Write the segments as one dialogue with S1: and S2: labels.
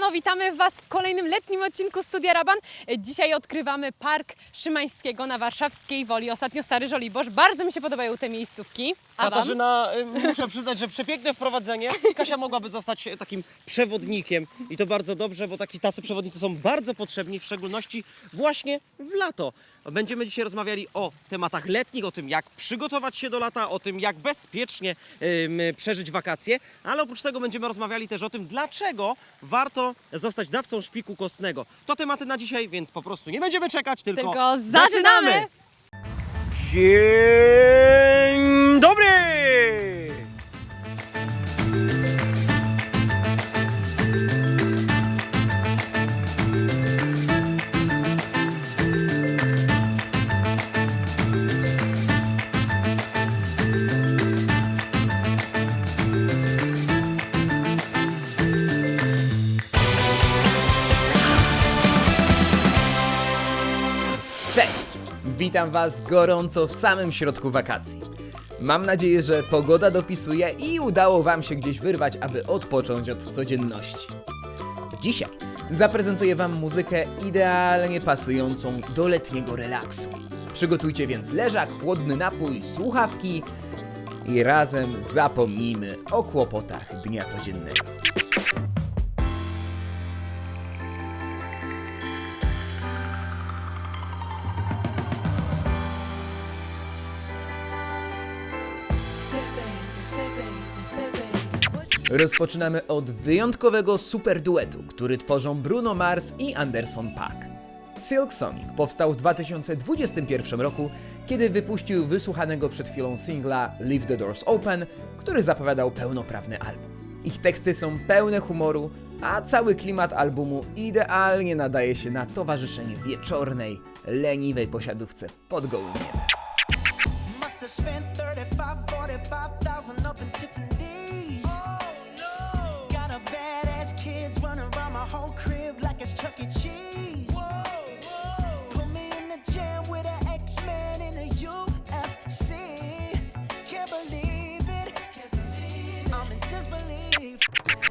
S1: Siemano, witamy Was w kolejnym letnim odcinku Studia Raban. Dzisiaj odkrywamy Park Szymańskiego na warszawskiej Woli. Ostatnio Stary Żoliborz. Bardzo mi się podobają te miejscówki.
S2: Katarzyna, y, muszę przyznać, że przepiękne wprowadzenie. Kasia mogłaby zostać takim przewodnikiem i to bardzo dobrze, bo taki tacy przewodnicy są bardzo potrzebni, w szczególności właśnie w lato. Będziemy dzisiaj rozmawiali o tematach letnich, o tym jak przygotować się do lata, o tym jak bezpiecznie ym, przeżyć wakacje, ale oprócz tego będziemy rozmawiali też o tym, dlaczego warto zostać dawcą szpiku kostnego. To tematy na dzisiaj, więc po prostu nie będziemy czekać, tylko,
S1: Tylko zaczynamy!
S2: Dzień
S3: Witam Was gorąco w samym środku wakacji. Mam nadzieję, że pogoda dopisuje i udało Wam się gdzieś wyrwać, aby odpocząć od codzienności. Dzisiaj zaprezentuję Wam muzykę idealnie pasującą do letniego relaksu. Przygotujcie więc leżak, chłodny napój, słuchawki i razem zapomnijmy o kłopotach dnia codziennego. Rozpoczynamy od wyjątkowego superduetu, który tworzą Bruno Mars i Anderson Paak. Silk Sonic powstał w 2021 roku, kiedy wypuścił wysłuchanego przed chwilą singla Leave the Doors Open, który zapowiadał pełnoprawny album. Ich teksty są pełne humoru, a cały klimat albumu idealnie nadaje się na towarzyszenie wieczornej, leniwej posiadówce pod gołym niebem.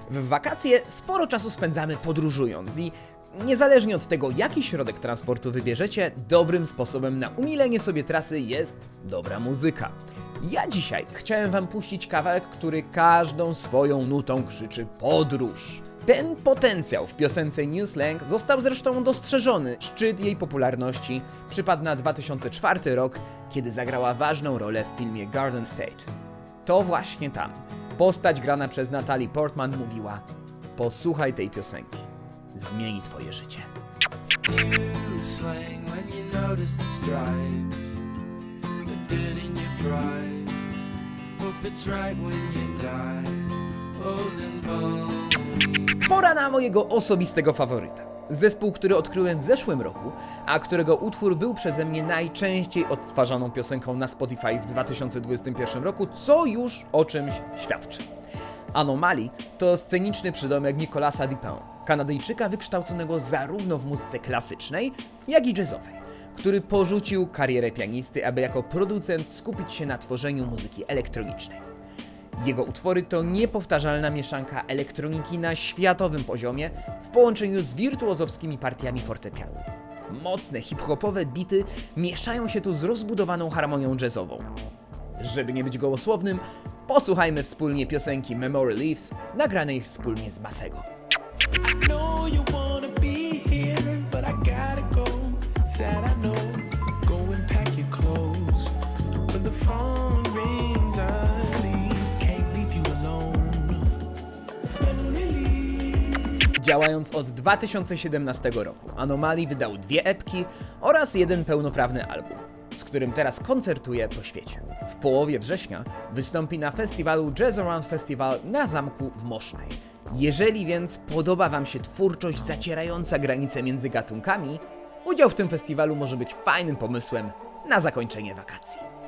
S3: W wakacje sporo czasu spędzamy podróżując i niezależnie od tego, jaki środek transportu wybierzecie, dobrym sposobem na umilenie sobie trasy jest dobra muzyka. Ja dzisiaj chciałem Wam puścić kawałek, który każdą swoją nutą krzyczy podróż. Ten potencjał w piosence New Slang został zresztą dostrzeżony. Szczyt jej popularności przypadł na 2004 rok, kiedy zagrała ważną rolę w filmie Garden State. To właśnie tam postać grana przez Natalie Portman mówiła: Posłuchaj tej piosenki, zmieni twoje życie. Pora na mojego osobistego faworyta. Zespół, który odkryłem w zeszłym roku, a którego utwór był przeze mnie najczęściej odtwarzaną piosenką na Spotify w 2021 roku, co już o czymś świadczy. Anomaly to sceniczny przydomek Nicolasa Dupin, Kanadyjczyka wykształconego zarówno w muzyce klasycznej, jak i jazzowej, który porzucił karierę pianisty, aby jako producent skupić się na tworzeniu muzyki elektronicznej. Jego utwory to niepowtarzalna mieszanka elektroniki na światowym poziomie w połączeniu z wirtuozowskimi partiami fortepianu. Mocne hip-hopowe bity mieszają się tu z rozbudowaną harmonią jazzową. Żeby nie być gołosłownym, posłuchajmy wspólnie piosenki Memory Leaves, nagranej wspólnie z Masego. Działając od 2017 roku, Anomaly wydał dwie epki oraz jeden pełnoprawny album, z którym teraz koncertuje po świecie. W połowie września wystąpi na festiwalu Jazz Around Festival na zamku w Mosznej. Jeżeli więc podoba Wam się twórczość zacierająca granice między gatunkami, udział w tym festiwalu może być fajnym pomysłem na zakończenie wakacji.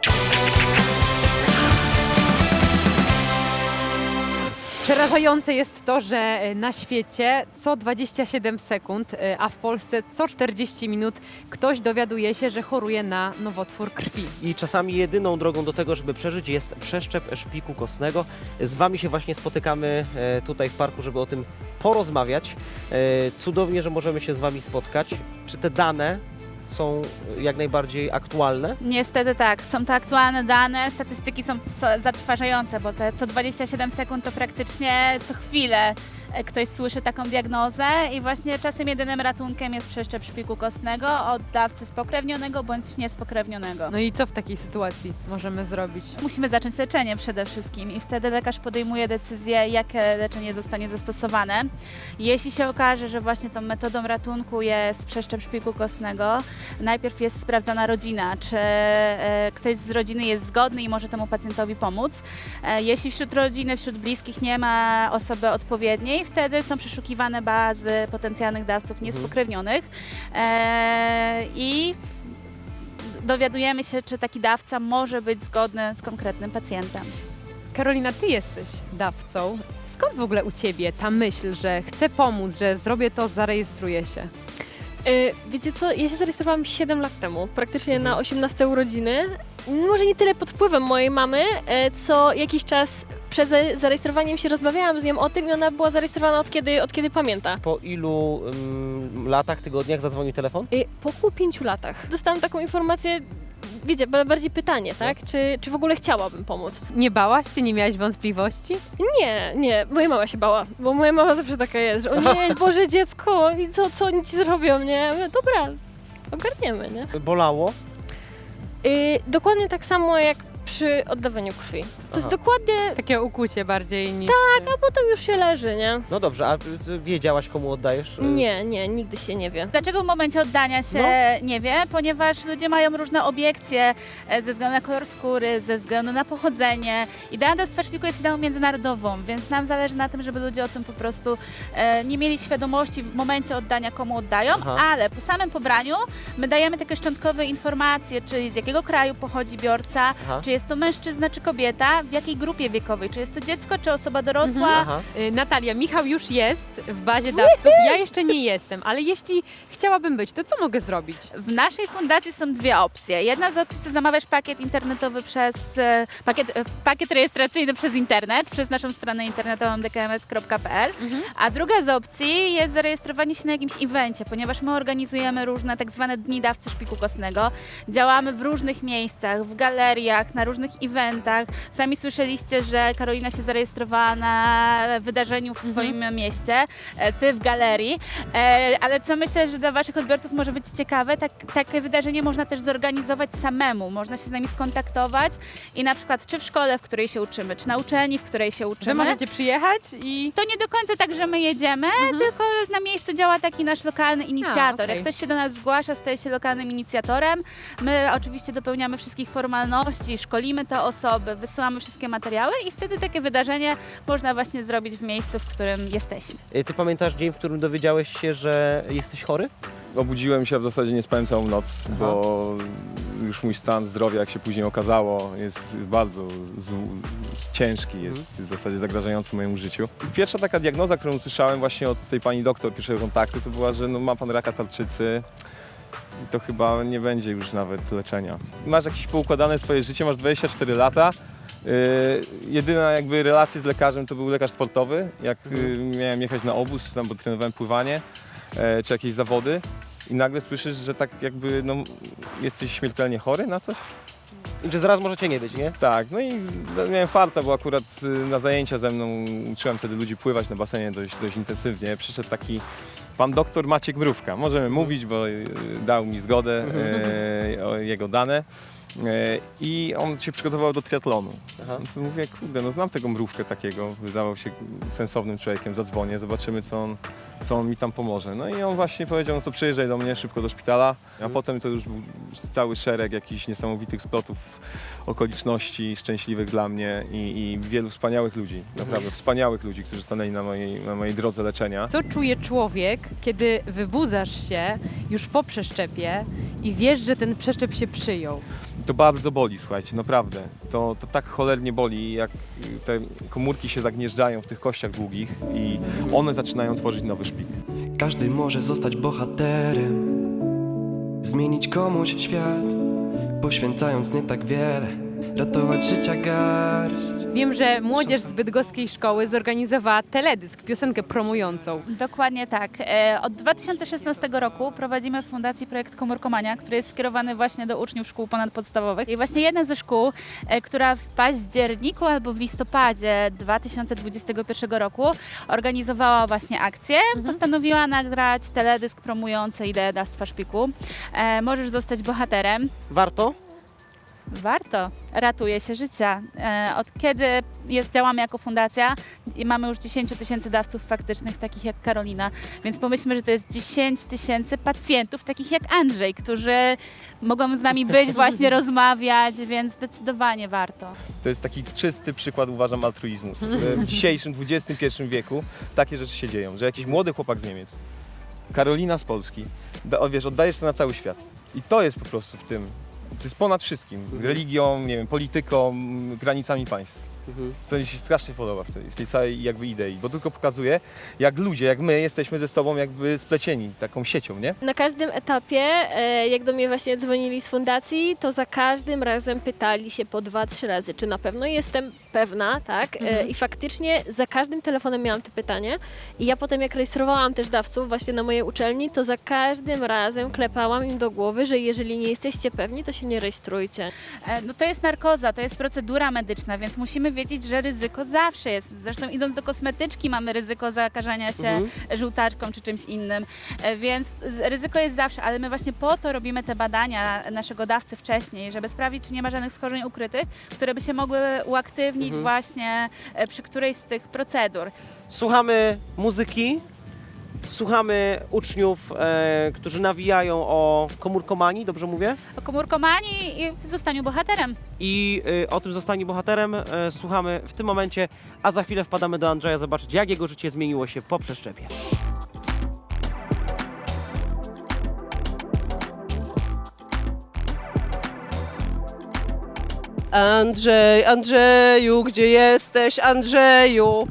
S1: Przerażające jest to, że e, na świecie co 27 sekund, e, a w Polsce co 40 minut ktoś dowiaduje się, że choruje na nowotwór krwi.
S2: I czasami jedyną drogą do tego, żeby przeżyć jest przeszczep szpiku kostnego. Z Wami się właśnie spotykamy e, tutaj w parku, żeby o tym porozmawiać. Cudownie, że możemy się z Wami spotkać. Czy te dane są jak najbardziej aktualne?
S4: Niestety tak, są to aktualne dane, statystyki są zatrważające, bo te co 27 sekund to praktycznie co chwilę ktoś słyszy taką diagnozę i właśnie czasem jedynym ratunkiem jest przeszczep szpiku kostnego od dawcy spokrewnionego bądź niespokrewnionego.
S1: No i co w takiej sytuacji możemy zrobić?
S4: Musimy zacząć leczenie przede wszystkim i wtedy lekarz podejmuje decyzję, jakie leczenie zostanie zastosowane. Jeśli się okaże, że właśnie tą metodą ratunku jest przeszczep szpiku kostnego, najpierw jest sprawdzana rodzina, czy e, ktoś z rodziny jest zgodny i może temu pacjentowi pomóc. E, jeśli wśród rodziny, wśród bliskich nie ma osoby odpowiedniej, wtedy są przeszukiwane bazy potencjalnych dawców niespokrewnionych e, i dowiadujemy się, czy taki dawca może być zgodny z konkretnym pacjentem.
S1: Karolina, ty jesteś dawcą. Skąd w ogóle u ciebie ta myśl, że chcę pomóc, że zrobię to, zarejestruję się?
S5: Y, Wiecie co, ja się zarejestrowałam 7 lat temu, praktycznie na 18 urodziny. Może nie tyle pod wpływem mojej mamy, e, co jakiś czas przed za- zarejestrowaniem się rozmawiałam z nią o tym i ona była zarejestrowana od kiedy, od kiedy pamięta.
S2: Po ilu ym, latach, tygodniach zadzwonił telefon?
S5: Y, Po około 5 latach dostałam taką informację, wiecie, ba- bardziej pytanie, tak? Czy, czy w ogóle chciałabym pomóc?
S1: Nie bałaś się, nie miałaś wątpliwości?
S5: Nie, nie, moja mama się bała, bo moja mama zawsze taka jest, że o nie, Boże dziecko, i co, co oni ci zrobią, nie? Ja mówię, Dobra, ogarniemy, nie?
S2: Bolało?
S5: Y, dokładnie tak samo jak przy oddawaniu krwi. To jest
S2: Aha.
S5: dokładnie,
S1: Takie ukucie bardziej niż...
S5: a potem już się leży, nie?
S2: No dobrze, a ty wiedziałaś komu oddajesz? y,
S5: Nie, nie, nigdy się nie wie.
S4: Dlaczego w momencie oddania się nie wie? Ponieważ ludzie mają różne obiekcje e, ze względu na kolor skóry, ze względu na pochodzenie. Idea dawstwa szpiku jest ideą międzynarodową, więc nam zależy na tym, żeby ludzie o tym po prostu e, nie mieli świadomości w momencie oddania, komu oddają,
S2: Aha.
S4: ale po samym pobraniu my dajemy takie szczątkowe informacje, czyli z jakiego kraju pochodzi biorca,
S2: Aha.
S4: czy jest to mężczyzna czy kobieta, w jakiej grupie wiekowej, czy jest to dziecko, czy osoba dorosła.
S2: Aha.
S1: Y, Natalia, Michał już jest w bazie dawców, ja jeszcze nie jestem, ale jeśli chciałabym być, to co mogę zrobić?
S4: W naszej fundacji są dwie opcje. Jedna z opcji to zamawiasz pakiet internetowy przez e, pakiet, e, pakiet rejestracyjny przez internet, przez naszą stronę internetową dkms.pl, a druga z opcji jest zarejestrowanie się na jakimś evencie, ponieważ my organizujemy różne tak zwane dni dawcy szpiku kostnego. Działamy w różnych miejscach, w galeriach, na różnych eventach. Sami słyszeliście, że Karolina się zarejestrowała na wydarzeniu w swoim mieście, e, ty w galerii, E, ale co myślę, że dla Waszych odbiorców może być ciekawe, tak, takie wydarzenie można też zorganizować samemu. Można się z nami skontaktować i na przykład czy w szkole, w której się uczymy, czy na uczelni, w której się
S1: Wy
S4: uczymy.
S1: możecie przyjechać i...
S4: To nie do końca tak, że my jedziemy, tylko na miejscu działa taki nasz lokalny inicjator.
S1: okej.
S4: Jak ktoś się do nas zgłasza, staje się lokalnym inicjatorem. My oczywiście dopełniamy wszystkich formalności, szkolimy te osoby, wysyłamy wszystkie materiały i wtedy takie wydarzenie można właśnie zrobić w miejscu, w którym jesteśmy.
S2: Y, Ty pamiętasz dzień, w którym dowiedziałeś się, że jesteś chory?
S6: Obudziłem się, a w zasadzie nie spałem całą noc,
S2: Aha.
S6: bo już mój stan zdrowia, jak się później okazało, jest bardzo z, ciężki, jest w zasadzie zagrażający mojemu życiu. Pierwsza taka diagnoza, którą usłyszałem właśnie od tej pani doktor pierwszego kontaktu, to była, że no, ma pan raka tarczycy i to chyba nie będzie już nawet leczenia. Masz jakieś poukładane swoje życie, masz 24 lata, jedyna jakby relacja z lekarzem to był lekarz sportowy, jak yy, miałem jechać na obóz, czy tam, bo trenowałem pływanie, e, czy jakieś zawody i nagle słyszysz, że tak jakby no, jesteś śmiertelnie chory na coś?
S2: I że zaraz możecie nie być, nie?
S6: Tak, no i miałem farta, bo akurat y, na zajęcia ze mną uczyłem wtedy ludzi pływać na basenie dość, dość intensywnie. Przyszedł taki pan doktor Maciek Mrówka. Możemy mówić, bo y, dał mi zgodę, o jego dane. Y, I on się przygotował do triatlonu.
S2: Aha.
S6: No mówię, kurde, no znam tego mrówkę takiego, wydawał się sensownym człowiekiem, zadzwonię, zobaczymy co on, co on mi tam pomoże. No i on właśnie powiedział, no to przyjeżdżaj do mnie szybko do szpitala, a potem to już był cały szereg jakichś niesamowitych splotów okoliczności szczęśliwych dla mnie i, i wielu wspaniałych ludzi, naprawdę wspaniałych ludzi, którzy stanęli na mojej, na mojej drodze leczenia.
S1: Co czuje człowiek, kiedy wybudzasz się już po przeszczepie i wiesz, że ten przeszczep się przyjął?
S6: To bardzo boli, słuchajcie, naprawdę. To, to tak cholernie boli, jak te komórki się zagnieżdżają w tych kościach długich i one zaczynają tworzyć nowy szpik.
S7: Każdy może zostać bohaterem, zmienić komuś świat, poświęcając nie tak wiele, ratować życia garść.
S1: Wiem, że młodzież z bydgoskiej szkoły zorganizowała teledysk, piosenkę promującą.
S4: Dokładnie tak. E, Od 2016 roku prowadzimy w Fundacji projekt Komórkomania, który jest skierowany właśnie do uczniów szkół ponadpodstawowych. I właśnie jedna ze szkół, e, która w październiku albo w listopadzie 2021 roku organizowała właśnie akcję, postanowiła nagrać teledysk promujący ideę dawstwa szpiku. E, Możesz zostać bohaterem.
S2: Warto?
S4: Warto, ratuje się życia. E, Od kiedy jest, działamy jako fundacja i mamy już 10 tysięcy dawców faktycznych, takich jak Karolina, więc pomyślmy, że to jest 10 tysięcy pacjentów, takich jak Andrzej, którzy mogą z nami być, właśnie rozmawiać, więc zdecydowanie warto.
S8: To jest taki czysty przykład, uważam, altruizmu. W dzisiejszym XXI wieku takie rzeczy się dzieją, że jakiś młody chłopak z Niemiec, Karolina z Polski, da, wiesz, oddajesz to na cały świat. I to jest po prostu w tym, to jest ponad wszystkim, religią, nie wiem, polityką, granicami państw. To mi się strasznie podoba w tej, w tej całej jakby idei, bo tylko pokazuje, jak ludzie, jak my jesteśmy ze sobą jakby splecieni taką siecią, nie?
S5: Na każdym etapie, e, jak do mnie właśnie dzwonili z fundacji, to za każdym razem pytali się po dwa, trzy razy, czy na pewno jestem pewna, tak? E, I faktycznie za każdym telefonem miałam to pytanie. I ja potem, jak rejestrowałam też dawców właśnie na mojej uczelni, to za każdym razem klepałam im do głowy, że jeżeli nie jesteście pewni, to się nie rejestrujcie.
S4: E, No to jest narkoza, to jest procedura medyczna, więc musimy wiedzieć, że ryzyko zawsze jest. Zresztą idąc do kosmetyczki mamy ryzyko zakażania się żółtaczką czy czymś innym, E, więc ryzyko jest zawsze, ale my właśnie po to robimy te badania naszego dawcy wcześniej, żeby sprawdzić, czy nie ma żadnych schorzeń ukrytych, które by się mogły uaktywnić właśnie e, przy którejś z tych procedur.
S2: Słuchamy muzyki, słuchamy uczniów, e, którzy nawijają o komórkomanii, dobrze mówię?
S4: O komórkomanii i zostaniu bohaterem.
S2: I y, o tym zostanie bohaterem e, słuchamy w tym momencie, a za chwilę wpadamy do Andrzeja zobaczyć, jak jego życie zmieniło się po przeszczepie.
S9: Andrzej, Andrzeju, gdzie jesteś? Andrzeju!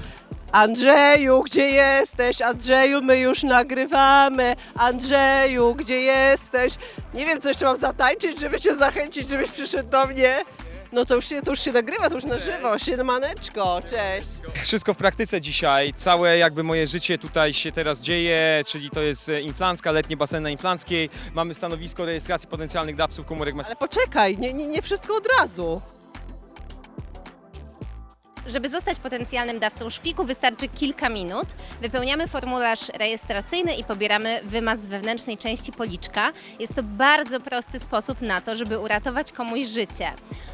S9: Andrzeju, gdzie jesteś? Andrzeju, my już nagrywamy. Andrzeju, gdzie jesteś? Nie wiem, co jeszcze mam zatańczyć, żeby cię zachęcić, żebyś przyszedł do mnie. No to już się, to już się nagrywa, to już na żywo. Siemaneczko, cześć.
S6: Wszystko w praktyce dzisiaj. Całe jakby moje życie tutaj się teraz dzieje, czyli to jest e, Inflanska, letnie basen na Inflanckiej. Mamy stanowisko rejestracji potencjalnych dawców komórek
S9: Ale poczekaj, nie, nie, nie wszystko od razu.
S10: Żeby zostać potencjalnym dawcą szpiku wystarczy kilka minut. Wypełniamy formularz rejestracyjny i pobieramy wymaz z wewnętrznej części policzka. Jest to bardzo prosty sposób na to, żeby uratować komuś życie.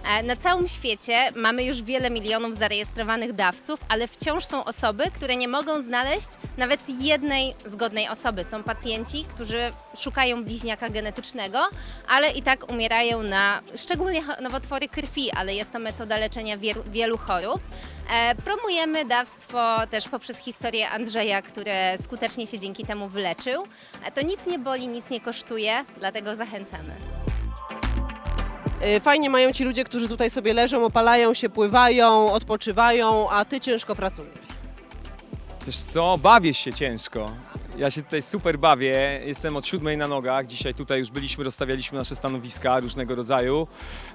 S10: E, Na całym świecie mamy już wiele milionów zarejestrowanych dawców, ale wciąż są osoby, które nie mogą znaleźć nawet jednej zgodnej osoby. Są pacjenci, którzy szukają bliźniaka genetycznego, ale i tak umierają na szczególnie nowotwory krwi, ale jest to metoda leczenia wielu chorób. E, promujemy dawstwo też poprzez historię Andrzeja, które skutecznie się dzięki temu wyleczył. E, to nic nie boli, nic nie kosztuje, dlatego zachęcamy.
S9: Y, Fajnie mają ci ludzie, którzy tutaj sobie leżą, opalają się, pływają, odpoczywają, a ty ciężko pracujesz.
S6: Wiesz co, bawię się ciężko. Ja się tutaj super bawię, jestem od siódmej na nogach, dzisiaj tutaj już byliśmy, rozstawialiśmy nasze stanowiska różnego rodzaju.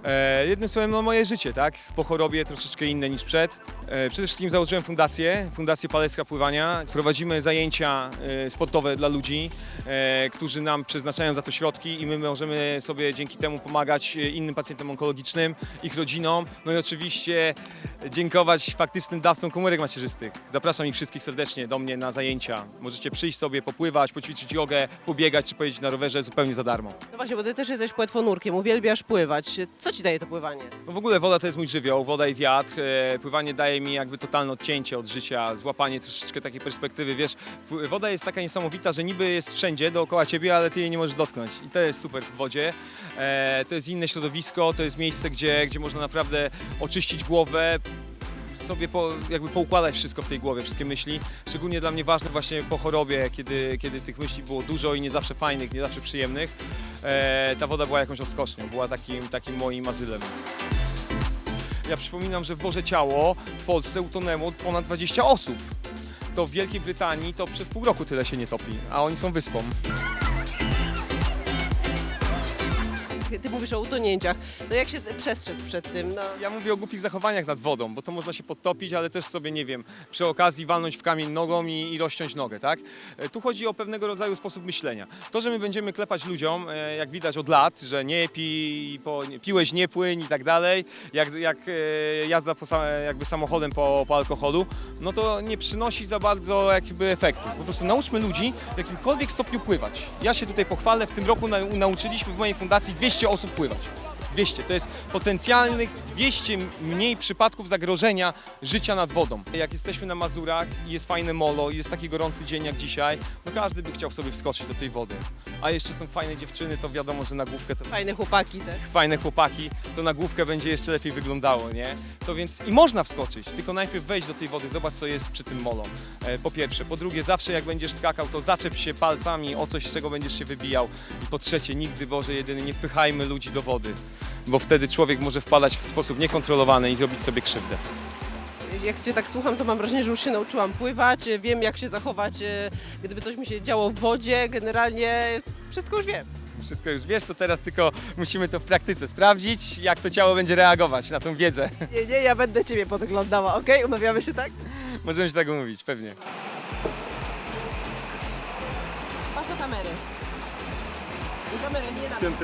S6: E, jednym słowem, no moje życie, tak? Po chorobie troszeczkę inne niż przed. E, przede wszystkim założyłem fundację, Fundację Paleska Pływania. Prowadzimy zajęcia e, sportowe dla ludzi, e, którzy nam przeznaczają za to środki i my możemy sobie dzięki temu pomagać e, innym pacjentom onkologicznym, ich rodzinom, no i oczywiście dziękować faktycznym dawcom komórek macierzystych. Zapraszam ich wszystkich serdecznie do mnie na zajęcia. Możecie przyjść sobie, popływać, poćwiczyć jogę, pobiegać czy pojeździć na rowerze zupełnie za darmo.
S9: No właśnie, bo ty też jesteś płetwonurkiem, uwielbiasz pływać. Co ci daje to pływanie?
S6: No w ogóle woda to jest mój żywioł, woda i wiatr. E, Pływanie daje mi jakby totalne odcięcie od życia, złapanie troszeczkę takiej perspektywy. Wiesz, pły- woda jest taka niesamowita, że niby jest wszędzie dookoła ciebie, ale ty jej nie możesz dotknąć. I to jest super w wodzie. E, To jest inne środowisko, to jest miejsce, gdzie, gdzie można naprawdę oczyścić głowę, sobie po, jakby poukładać wszystko w tej głowie, wszystkie myśli. Szczególnie dla mnie ważne właśnie po chorobie, kiedy, kiedy tych myśli było dużo i nie zawsze fajnych, nie zawsze przyjemnych. E, ta woda była jakąś odskocznią, była takim, takim moim azylem. Ja przypominam, że w Boże Ciało w Polsce utonęło ponad 20 osób. To w Wielkiej Brytanii to przez pół roku tyle się nie topi, a oni są wyspą.
S9: Ty mówisz o utonięciach, no jak się przestrzec przed tym? No.
S6: Ja mówię o głupich zachowaniach nad wodą, bo to można się podtopić, ale też sobie, nie wiem, przy okazji walnąć w kamień nogą i, i rozciąć nogę, tak? E, Tu chodzi o pewnego rodzaju sposób myślenia. To, że my będziemy klepać ludziom, e, jak widać od lat, że nie pij, po, nie- piłeś nie płyń i tak dalej, jak, jak e, jazda po, jakby samochodem po, po alkoholu, no to nie przynosi za bardzo jakby efektu. Po prostu nauczmy ludzi w jakimkolwiek stopniu pływać. Ja się tutaj pochwalę, w tym roku na, nauczyliśmy w mojej fundacji 200 osób pływać. 200. To jest potencjalnych 200 mniej przypadków zagrożenia życia nad wodą. Jak jesteśmy na Mazurach i jest fajne molo i jest taki gorący dzień jak dzisiaj, no każdy by chciał sobie wskoczyć do tej wody. A jeszcze są fajne dziewczyny, to wiadomo, że na główkę to
S9: Fajne chłopaki też.
S6: fajne chłopaki, to na główkę będzie jeszcze lepiej wyglądało, nie? To więc i można wskoczyć, tylko najpierw wejdź do tej wody, zobacz co jest przy tym molo. E, po pierwsze. Po drugie, zawsze jak będziesz skakał, to zaczep się palcami o coś, z czego będziesz się wybijał. I po trzecie, nigdy Boże jedyny, nie wpychajmy ludzi do wody, bo wtedy człowiek może wpadać w sposób niekontrolowany i zrobić sobie krzywdę.
S9: Jak cię tak słucham, to mam wrażenie, że już się nauczyłam pływać, wiem jak się zachować, e, gdyby coś mi się działo w wodzie, generalnie wszystko już wiem.
S6: Wszystko już wiesz, to teraz tylko musimy to w praktyce sprawdzić, jak to ciało będzie reagować na tą wiedzę.
S9: Nie, nie, ja będę ciebie podglądała, okej? Umawiamy się tak?
S6: Możemy się tak umówić, pewnie.
S9: Patrz do kamery. Do kamery, nie na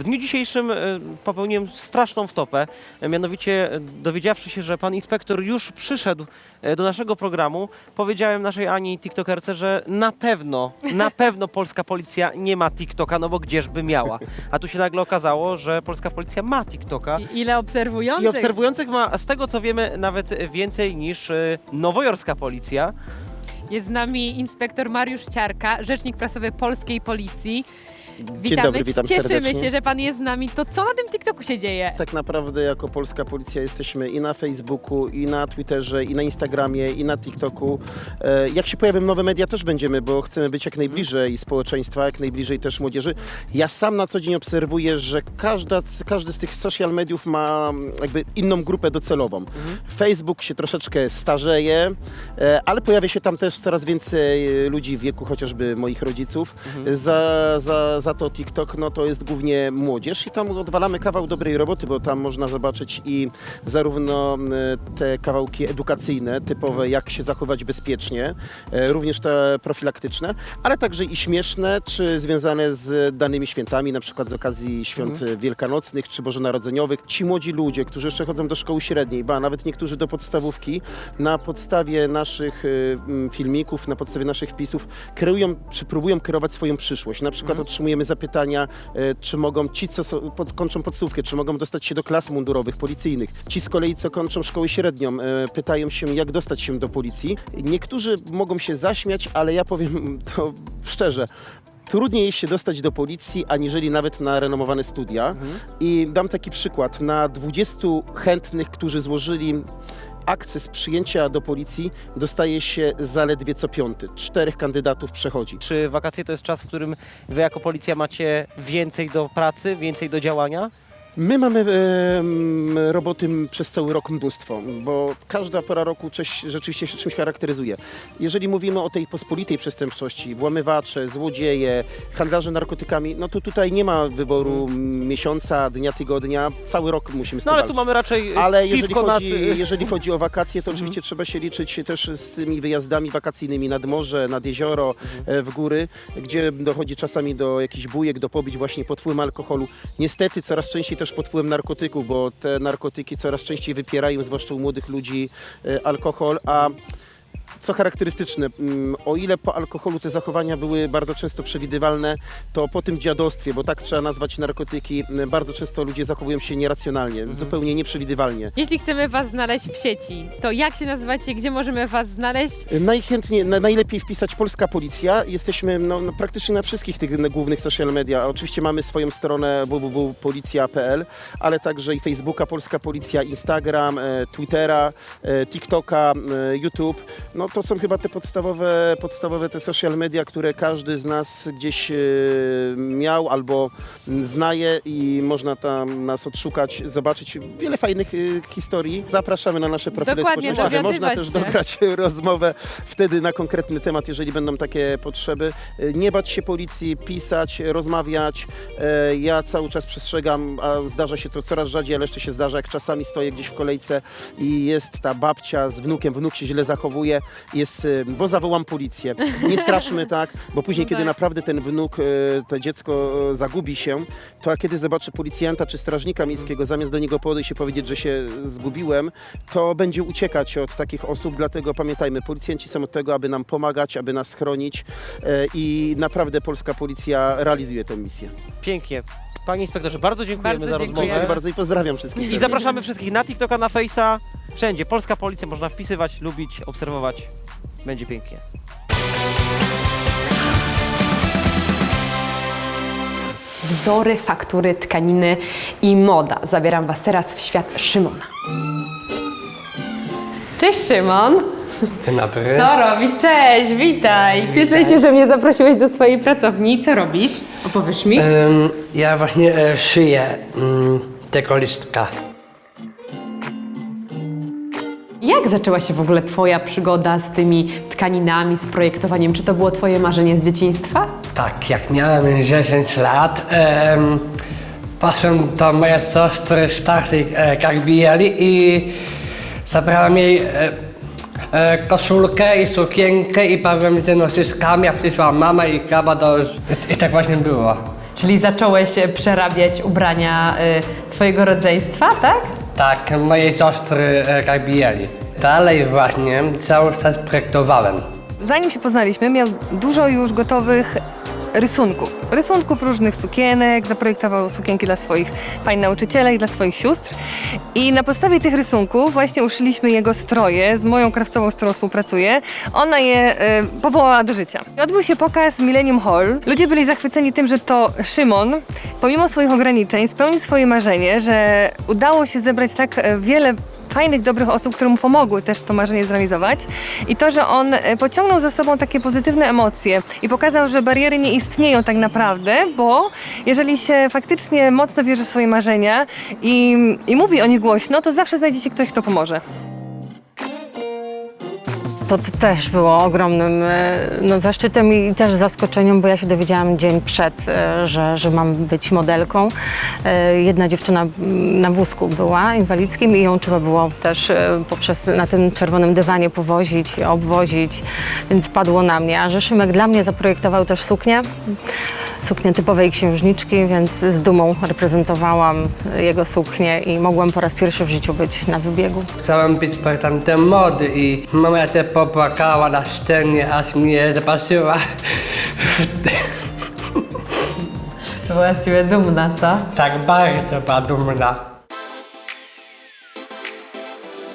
S2: W dniu dzisiejszym e, popełniłem straszną wtopę, e, mianowicie e, dowiedziawszy się, że pan inspektor już przyszedł do naszego programu, powiedziałem naszej Ani TikTokerce, że na pewno, na pewno polska policja nie ma TikToka, no bo gdzieżby miała. A tu się nagle okazało, że polska policja ma TikToka.
S1: I ile obserwujących?
S2: I obserwujących ma, z tego co wiemy, nawet więcej niż nowojorska policja.
S1: Jest z nami inspektor Mariusz Ciarka, rzecznik prasowy polskiej policji.
S11: Dzień dobry, witam
S1: Cieszymy
S11: serdecznie.
S1: się, że pan jest z nami. To co na tym TikToku się dzieje?
S11: Tak naprawdę jako polska policja jesteśmy i na Facebooku, i na Twitterze, i na Instagramie, i na TikToku. E, Jak się pojawią nowe media, też będziemy, bo chcemy być jak najbliżej społeczeństwa, jak najbliżej też młodzieży. Ja sam na co dzień obserwuję, że każda, każdy z tych social mediów ma mm, jakby inną grupę docelową. Facebook się troszeczkę starzeje, e, ale pojawia się tam też coraz więcej ludzi w wieku chociażby moich rodziców. Za, za, za to TikTok no to jest głównie młodzież i tam odwalamy kawał dobrej roboty, bo tam można zobaczyć i zarówno e, te kawałki edukacyjne, typowe jak się zachować bezpiecznie, e, również te profilaktyczne, ale także i śmieszne, czy związane z danymi świętami, na przykład z okazji świąt e, wielkanocnych czy bożonarodzeniowych. Ci młodzi ludzie, którzy jeszcze chodzą do szkoły średniej, ba, nawet niektórzy do podstawówki, na podstawie naszych e, filmików, na podstawie naszych wpisów kreują, czy próbują kierować swoją przyszłość. Na przykład otrzymujemy zapytania, e, czy mogą ci, co są, pod, kończą podstawówkę, czy mogą dostać się do klas mundurowych, policyjnych. Ci z kolei, co kończą szkołę średnią, e, pytają się, jak dostać się do policji. Niektórzy mogą się zaśmiać, ale ja powiem to szczerze. Trudniej jest się dostać do policji, aniżeli nawet na renomowane studia. I dam taki przykład. Na 20 chętnych, którzy złożyli akces przyjęcia do policji, dostaje się zaledwie co piąty. Czterech kandydatów przechodzi.
S2: Czy wakacje to jest czas, w którym wy jako policja macie więcej do pracy, więcej do działania?
S11: My mamy em, roboty przez cały rok mnóstwo, bo każda pora roku coś rzeczywiście się czymś charakteryzuje. Jeżeli mówimy o tej pospolitej przestępczości, włamywacze, złodzieje, handlarze narkotykami, no to tutaj nie ma wyboru m, miesiąca, dnia, tygodnia, cały rok musimy z
S2: No
S11: tym
S2: ale tu
S11: walczyć.
S2: mamy raczej
S11: Ale jeżeli
S2: piwko
S11: chodzi,
S2: nad...
S11: jeżeli chodzi o wakacje, to oczywiście trzeba się liczyć też z tymi wyjazdami wakacyjnymi nad morze, nad jezioro, e, w góry, gdzie dochodzi czasami do jakichś bujek, do pobić właśnie pod wpływem alkoholu. Niestety coraz częściej też pod wpływem narkotyków, bo te narkotyki coraz częściej wypierają, zwłaszcza u młodych ludzi, e, alkohol, a co charakterystyczne, mm, o ile po alkoholu te zachowania były bardzo często przewidywalne, to po tym dziadostwie, bo tak trzeba nazwać narkotyki, m, bardzo często ludzie zachowują się nieracjonalnie, zupełnie nieprzewidywalnie.
S1: Jeśli chcemy was znaleźć w sieci, to jak się nazywacie, gdzie możemy was znaleźć?
S11: Najchętniej, na, najlepiej wpisać Polska Policja. Jesteśmy no, no, praktycznie na wszystkich tych głównych social media. Oczywiście mamy swoją stronę www.policja.pl, ale także i Facebooka Polska Policja, Instagram, e, Twittera, e, TikToka, e, YouTube. No to są chyba te podstawowe, podstawowe te social media, które każdy z nas gdzieś e, miał albo znaje i można tam nas odszukać, zobaczyć wiele fajnych e, historii. Zapraszamy na nasze profile
S1: Dokładnie,
S11: społecznościowe. Można też
S1: się.
S11: dobrać rozmowę wtedy na konkretny temat, jeżeli będą takie potrzeby. E, Nie bać się policji, pisać, rozmawiać. Ja cały czas przestrzegam, a zdarza się to coraz rzadziej, ale jeszcze się zdarza, jak czasami stoję gdzieś w kolejce i jest ta babcia z wnukiem, wnuk się źle zachowuje, jest, e, bo zawołam policję. Nie straszmy tak, bo później,
S1: No
S11: kiedy
S1: tak.
S11: naprawdę ten wnuk, e, to dziecko e, zagubi się, to a kiedy zobaczy policjanta czy strażnika miejskiego, zamiast do niego podejść i powiedzieć, że się zgubiłem, to będzie uciekać od takich osób, dlatego pamiętajmy, policjanci są od tego, aby nam pomagać, aby nas chronić i naprawdę polska policja realizuje tę misję.
S2: Pięknie. Panie inspektorze, bardzo dziękujemy
S1: Bardzo
S2: za rozmowę.
S11: Dziękuję bardzo i pozdrawiam wszystkich.
S2: I
S11: serdecznie.
S2: zapraszamy wszystkich na TikToka, na Face'a. Wszędzie. Polska Policja można wpisywać, lubić, obserwować. Będzie pięknie.
S1: Wzory, faktury, tkaniny i moda. Zabieram Was teraz w świat Szymona. Cześć Szymon!
S12: Dzień dobry.
S1: Co robisz? Cześć, witaj! Cieszę się, że mnie zaprosiłeś do swojej pracowni. Co robisz? Opowiesz mi?
S12: Ja właśnie e, szyję mm, tego listka.
S1: Jak zaczęła się w ogóle Twoja przygoda z tymi tkaninami, z projektowaniem? Czy to było Twoje marzenie z dzieciństwa?
S12: Tak, jak miałem 10 lat, em, poszedłem do mojej siostry starszej e, i zabrałem jej e, e, koszulkę i sukienkę i bawiłem się nościskami, a przyszła mama i kaba do... I, I tak właśnie było.
S1: Czyli zacząłeś e, przerabiać ubrania y, Twojego rodzeństwa, tak?
S12: Tak, mojej siostry e, Karbieli. Dalej właśnie cały czas projektowałem.
S13: Zanim się poznaliśmy, miał dużo już gotowych rysunków. Rysunków różnych sukienek, zaprojektował sukienki dla swoich pań nauczycielek, dla swoich sióstr. I na podstawie tych rysunków właśnie uszyliśmy jego stroje z moją krawcową, z którą współpracuję. Ona je e, powołała do życia. Odbył się pokaz Millennium Hall. Ludzie byli zachwyceni tym, że to Szymon, pomimo swoich ograniczeń, spełnił swoje marzenie, że udało się zebrać tak e, wiele fajnych, dobrych osób, które mu pomogły też to marzenie zrealizować. I to, że on e, pociągnął za sobą takie pozytywne emocje i pokazał, że bariery nie istnieją tak naprawdę, bo jeżeli się faktycznie mocno wierzy w swoje marzenia i, i mówi o nich głośno, to zawsze znajdzie się ktoś, kto pomoże.
S14: To też było ogromnym e, no, zaszczytem i też zaskoczeniem, bo ja się dowiedziałam dzień przed, e, że, że mam być modelką. E, Jedna dziewczyna na wózku była inwalidzkim i ją trzeba było też poprzez na tym czerwonym dywanie powozić, obwozić, więc padło na mnie. A że Szymek dla mnie zaprojektował też suknię, suknię typowej księżniczki, więc z dumą reprezentowałam jego suknię i mogłam po raz pierwszy w życiu być na wybiegu.
S12: Chciałem być projektantem mody i mama się popłakała na scenie, aż mnie zobaczyła.
S1: Była z Ciebie dumna, co?
S12: Tak bardzo była dumna.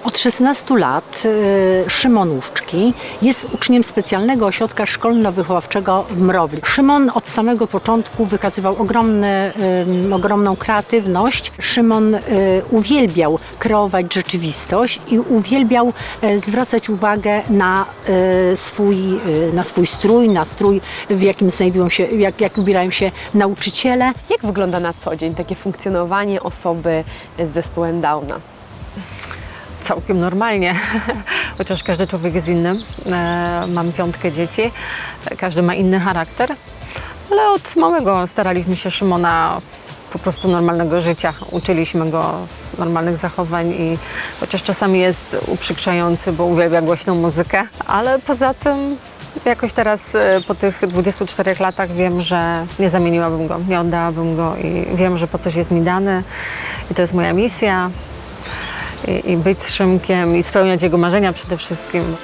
S15: Od 16 lat y, Szymon Łuszczki jest uczniem specjalnego ośrodka szkolno-wychowawczego w Mrowli. Szymon od samego początku wykazywał ogromny, y, ogromną kreatywność. Szymon y, uwielbiał kreować rzeczywistość i uwielbiał y, zwracać uwagę na, y, swój, y, na swój strój, na strój, w jakim znajdują się, jak, jak ubierają się nauczyciele.
S1: Jak wygląda na co dzień takie funkcjonowanie osoby z zespołem Downa?
S14: Całkiem normalnie, chociaż każdy człowiek jest inny. E, mam piątkę dzieci, każdy ma inny charakter, ale od małego staraliśmy się Szymona po prostu normalnego życia. Uczyliśmy go normalnych zachowań i chociaż czasami jest uprzykrzający, bo uwielbia głośną muzykę, ale poza tym jakoś teraz e, po tych 24 latach wiem, że nie zamieniłabym go, nie oddałabym go i wiem, że po coś jest mi dany i to jest moja misja i, i być z Szymkiem i spełniać jego marzenia przede wszystkim.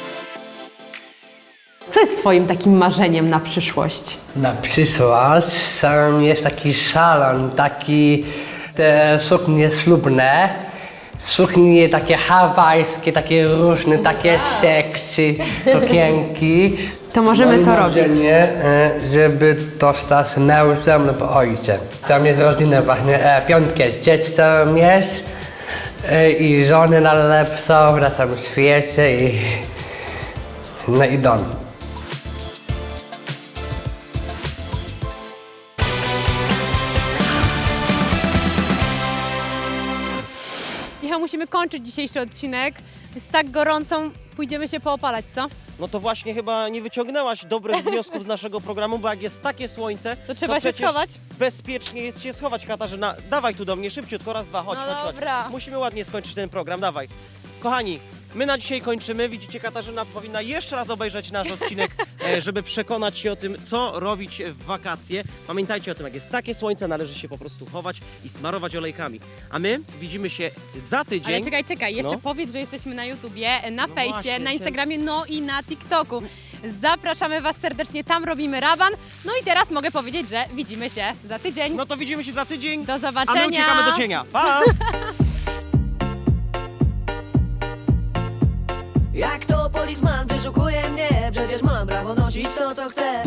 S1: Co jest Twoim takim marzeniem na przyszłość?
S12: Na przyszłość sam jest taki salon, taki te suknie ślubne, suknie takie hawajskie, takie różne, takie seksy, sukienki.
S1: To możemy to robić.
S12: marzenie, e, żeby dostać mężem lub ojcem. Tam jest rodzina właśnie, e, piątkę z dzieci tam jest i żony najlepszą na całym świecie i No i dom.
S1: Musimy kończyć dzisiejszy odcinek. Jest tak gorąco, pójdziemy się poopalać, co?
S2: No to właśnie chyba nie wyciągnęłaś dobrych wniosków z naszego programu, bo jak jest takie słońce, to
S1: trzeba się
S2: przecież
S1: schować.
S2: Bezpiecznie jest się schować, Katarzyna. Dawaj tu do mnie szybciutko, raz, dwa, chodź,
S1: No
S2: chodź,
S1: dobra.
S2: chodź. Musimy ładnie skończyć ten program, dawaj. Kochani, my na dzisiaj kończymy. Widzicie, Katarzyna powinna jeszcze raz obejrzeć nasz odcinek, e, żeby przekonać się o tym, co robić w wakacje. Pamiętajcie o tym, jak jest takie słońce, należy się po prostu chować i smarować olejkami. A my widzimy się za tydzień.
S1: Ale czekaj, czekaj, jeszcze
S2: No.
S1: powiedz, że jesteśmy na YouTubie, na fejsie,
S2: właśnie,
S1: na Instagramie, no i na TikToku. Zapraszamy Was serdecznie, tam robimy raban. No i teraz mogę powiedzieć, że widzimy się za tydzień.
S2: No to widzimy się za tydzień.
S1: Do
S2: A
S1: zobaczenia.
S2: my uciekamy do cienia. Pa!
S16: Jak to polisman przeszukuje mnie? Przecież mam prawo nosić to co chcę